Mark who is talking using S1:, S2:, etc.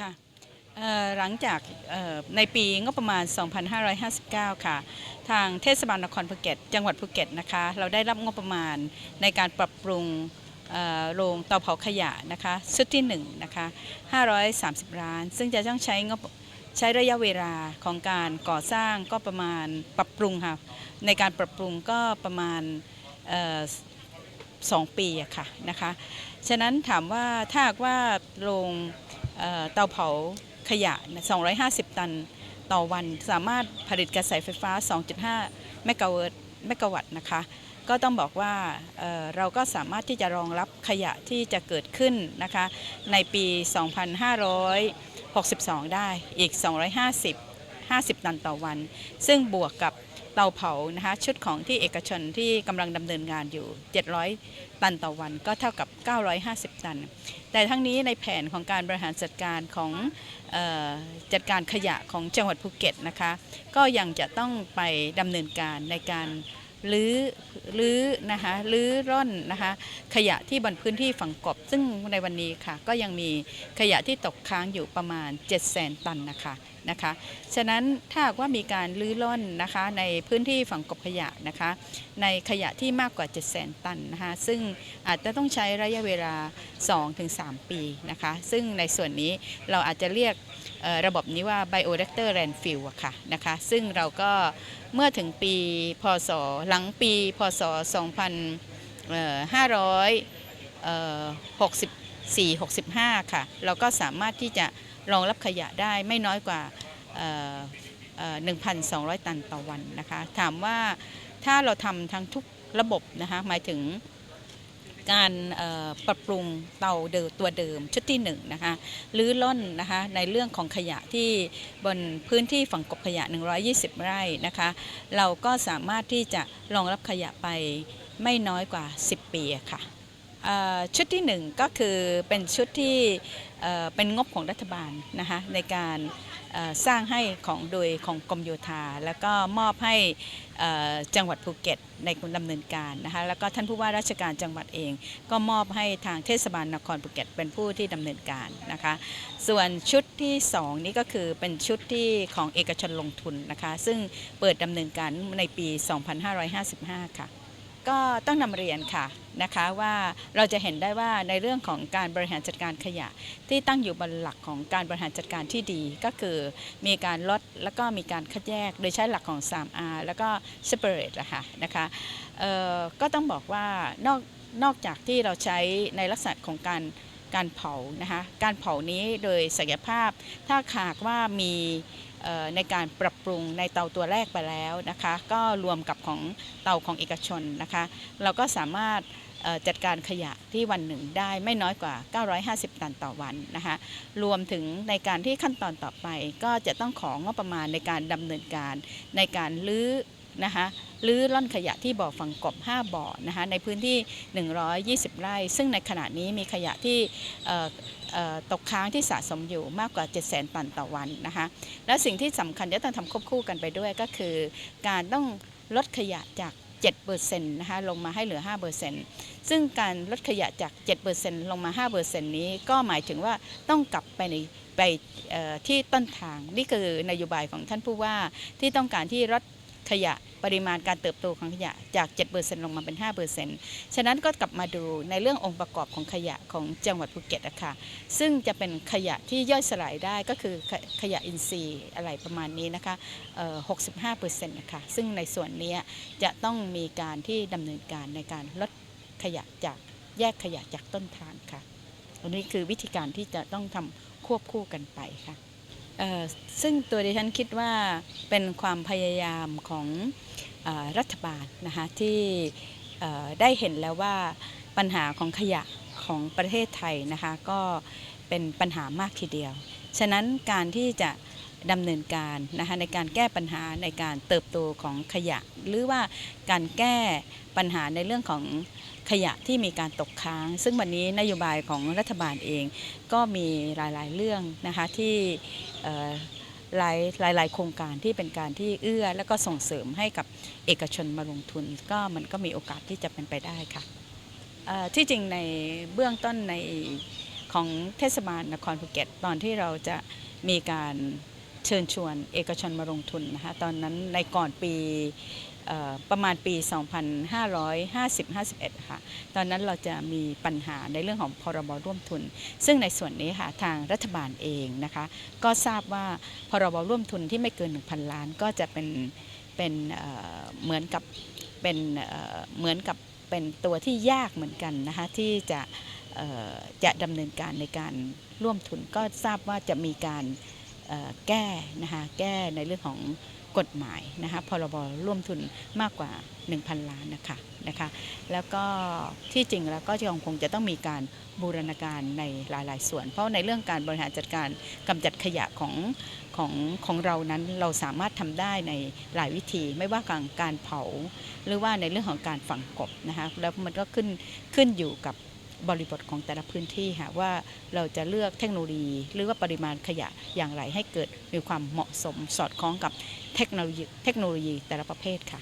S1: ค่ะหลังจากในปีงบประมาณ 2559 ค่ะ ทางเทศบาลนครภูเก็ต จังหวัดภูเก็ตนะคะ เราได้รับงบประมาณในการปรับปรุงโรงเตาเผาขยะนะคะชุดที่1นะคะ530 ล้าน ซึ่งจะต้องใช้งบใช้ระยะเวลาของการก่อสร้างก็ประมาณปรับปรุงค่ะ ในการปรับปรุงก็ประมาณสองปีอะค่ะนะคะ ฉะนั้นถามว่าถ้าหากว่าโรง เตาเผาขยะ 250 ตันต่อวันสามารถผลิตกระแสไฟฟ้า 2.5 เมกะวัตต์เมกะวัตต์นะคะ ก็ต้องบอกว่าเเราก็สามารถที่จะรองรับขยะที่จะเกิดขึ้นนะคะ ในปี 2562 ได้อีก 250 50 ตันต่อวัน ซึ่งบวกกับ เตาเผานะคะชุดของที่เอกชนที่กำลังดำเนินงานอยู่ 700 ตันต่อวันก็เท่ากับ 950 ตัน แต่ทั้งนี้ในแผนของการบริหารจัดการของออจัดการขยะของจังหวัดภูเก็ตนะคะก็ยังจะต้องไปดำเนินการในการลื้อลื้อนะคะลื้อร่อนนะคะขยะที่บนพื้นที่ฝังกบ ซึ่งในวันนี้ค่ะก็ยังมีขยะที่ตกค้างอยู่ประมาณ 7 0 0 0 0 0ตันนะคะ นะคะ ฉะนั้นถ้าว่ามีการลื้อร่อนนะคะในพื้นที่ฝั่งกบขยะนะคะ ในขยะที่มากกว่า 7 0 0 0 0ตันนะคะ ซึ่งอาจจะต้องใช้ระยะเวลา 2-3 ปีนะคะ ซึ่งในส่วนนี้เราอาจจะเรียกระบบนี้ว่า bioreactor landfill อะค่ะนะคะ ซึ่งเราก็เมื่อถึงปีพศหลังปี พศ 2564 65 ค่ะ เราก็สามารถที่จะ รองรับขยะได้ไม่น้อยกว่า 1,200 ตันต่อวันนะคะ ถามว่าถ้าเราทำทั้งทุกระบบนะคะหมายถึงการปรับปรุงเตาเดิมตัวเดิมชุดที่1นงนะคะหรือล่อนนะคะในเรื่องของขยะที่บนพื้นที่ฝั่งกบขยะ 120 ไร่นะคะ เราก็สามารถที่จะรองรับขยะไปไม่น้อยกว่า 10 ปีค่ะ ชุดที่ 1 ก็คือเป็นชุดที่เป็นงบของรัฐบาลนะคะในการสร้างให้ของโดยของกรมโยธา แล้วก็มอบให้จังหวัดภูเก็ตในการดำเนินการนะคะแล้วก็ท่านผู้ว่าราชการจังหวัดเอง ก็มอบให้ทางเทศบาลนครภูเก็ตเป็นผู้ที่ดำเนินการนะคะส่วนชุดที่ 2 นี้ก็คือเป็นชุดที่ของเอกชนลงทุนนะคะซึ่งเปิดดำเนินการในปี 2555 ค่ะ ก็ต้องนำเรียนค่ะนะคะว่าเราจะเห็นได้ว่าในเรื่องของการบริหารจัดการขยะ ที่ตั้งอยู่บนหลักของการบริหารจัดการที่ดี ก็คือมีการลดแล้วก็มีการคัดแยกโดยใช้หลักของ 3R แล้วก็ separate อะคะนะคะก็ต้องบอกว่านอกนอกจากที่เราใช้ในลักษณะของการการเผานะคะการเผานี้โดยศักยภาพถ้าหากว่ามี ในการปรับปรุงในเตาตัวแรกไปแล้วนะคะ ก็รวมกับของเตาของเอกชนนะคะ เราก็สามารถจัดการขยะที่วันหนึ่งได้ไม่น้อยกว่า 950 ตันต่อวันนะคะ รวมถึงในการที่ขั้นตอนต่อไปก็จะต้องของงบประมาณในการดำเนินการในการลื้อ นะคะลื้อล่อนขยะที่บ่อฝังกบ 5 บ่อนะคะในพื้นที่ 120 ไร่ ซึ่งในขณะนี้มีขยะที่ตกค้างที่สะสมอยู่มากกว่า 700,000 ตันต่อวันนะคะและสิ่งที่สำคัญจะต้องทำควบคู่กันไปด้วยก็คือ การต้องลดขยะจาก 7%นะคะลงมาให้เหลือ 5%ซึ่งการลดขยะจาก 7%ลงมา 5%นี้ก็หมายถึงว่าต้องกลับไปในไปที่ต้นทาง นี่คือนโยบายของท่านผู้ว่าที่ต้องการที่ลด ขยะปริมาณการเติบโตของขยะจาก7%ลงมาเป็น 5%ฉะนั้นก็กลับมาดูในเรื่ององค์ประกอบของขยะของจังหวัดภูเก็ตอะค่ะซึ่งจะเป็นขยะที่ย่อยสลายได้ก็คือขยะอินทรีย์อะไรประมาณนี้นะคะเอ่อ65%นะคะซึ่งในส่วนนี้จะต้องมีการที่ดำเนินการในการลดขยะจากแยกขยะจากต้นทางค่ะอันนี้คือวิธีการที่จะต้องทำควบคู่กันไปค่ะ ซึ่งตัวดิฉันคิดว่าเป็นความพยายามของออรัฐบาลนะคะที่ได้เห็นแล้วว่าปัญหาของขยะของประเทศไทยนะคะก็เป็นปัญหามากทีเดียว ฉะนั้นการที่จะ ดำเนินการนะคะในการแก้ปัญหาในการเติบโตของขยะ หรือว่าการแก้ปัญหาในเรื่องของขยะที่มีการตกค้าง ซึ่งวันนี้นโยบายของรัฐบาลเอง ก็มีหลายๆเรื่องนะคะที่หลายหลายหลายโครงการที่เป็นการที่เอื้อ แล้วก็ส่งเสริมให้กับเอกชนมาลงทุน ก็มันก็มีโอกาสที่จะเป็นไปได้ค่ะที่จริงในเบื้องต้นในของเทศบาลนครภูเก็ต ตอนที่เราจะมีการ เชิญชวนเอกชนมาลงทุนนะคะตอนนั้นในก่อนปีประมาณปี 2550-51 ค่ะ ตอนนั้นเราจะมีปัญหาในเรื่องของพรบร่วมทุน ซึ่งในส่วนนี้ค่ะทางรัฐบาลเองนะคะ ก็ทราบว่าพรบร่วมทุนที่ไม่เกิน 1,000 ล้านก็จะเป็นเป็นเหมือนกับเป็นเหมือนกับเป็นตัวที่ยากเหมือนกันนะคะที่จะจะดำเนินการในการร่วมทุนก็ทราบว่าจะมีการ แก้นะคะแก้ในเรื่องของกฎหมายนะคะพรบร่วมทุนมากกว่า 1,000 ล้านนะคะนะคะแล้วก็ที่จริงแล้วก็ยังคงจะต้องมีการบูรณาการในหลาย ๆ ส่วน เพราะในเรื่องการบริหารจัดการกำจัดขยะของของของเรานั้นเราสามารถทำได้ในหลายวิธี ไม่ว่าการการเผา หรือว่าในเรื่องของการฝังกบนะคะแล้วมันก็ขึ้นขึ้นอยู่กับ บริบทของแต่ละพื้นที่ค่ะว่าเราจะเลือกเทคโนโลยี หรือว่าปริมาณขยะอย่างไรให้เกิดมีความเหมาะสมสอดคล้องกับเทคโนโลยีเทคโนโลยีแต่ละประเภทค่ะ